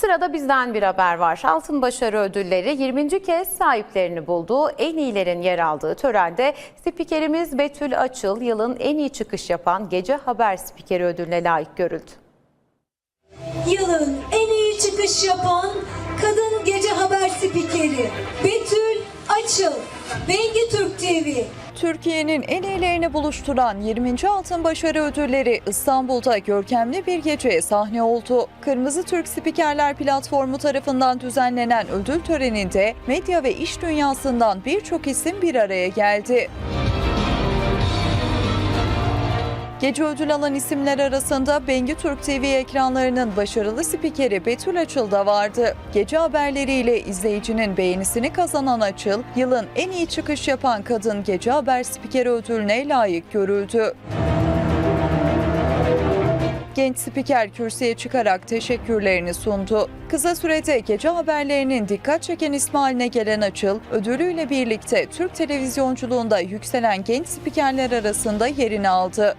Sırada bizden bir haber var. Altın Başarı Ödülleri 20. kez sahiplerini buldu. En iyilerin yer aldığı törende spikerimiz Betül Açıl yılın en iyi çıkış yapan gece haber spikeri ödülüne layık görüldü. Yılın en iyi çıkış yapan kadın gece haber spikeri. Bengi Türk TV. Türkiye'nin en iyilerini buluşturan 20. Altın Başarı Ödülleri İstanbul'da görkemli bir geceye sahne oldu. Kırmızı Türk Spikerler Platformu tarafından düzenlenen ödül töreninde medya ve iş dünyasından birçok isim bir araya geldi. Gece ödül alan isimler arasında Bengi Türk TV ekranlarının başarılı spikeri Betül Açıl da vardı. Gece haberleriyle izleyicinin beğenisini kazanan Açıl, yılın en iyi çıkış yapan kadın gece haber spikeri ödülüne layık görüldü. Genç spiker kürsüye çıkarak teşekkürlerini sundu. Kısa sürede gece haberlerinin dikkat çeken ismi haline gelen Açıl, ödülüyle birlikte Türk televizyonculuğunda yükselen genç spikerler arasında yerini aldı.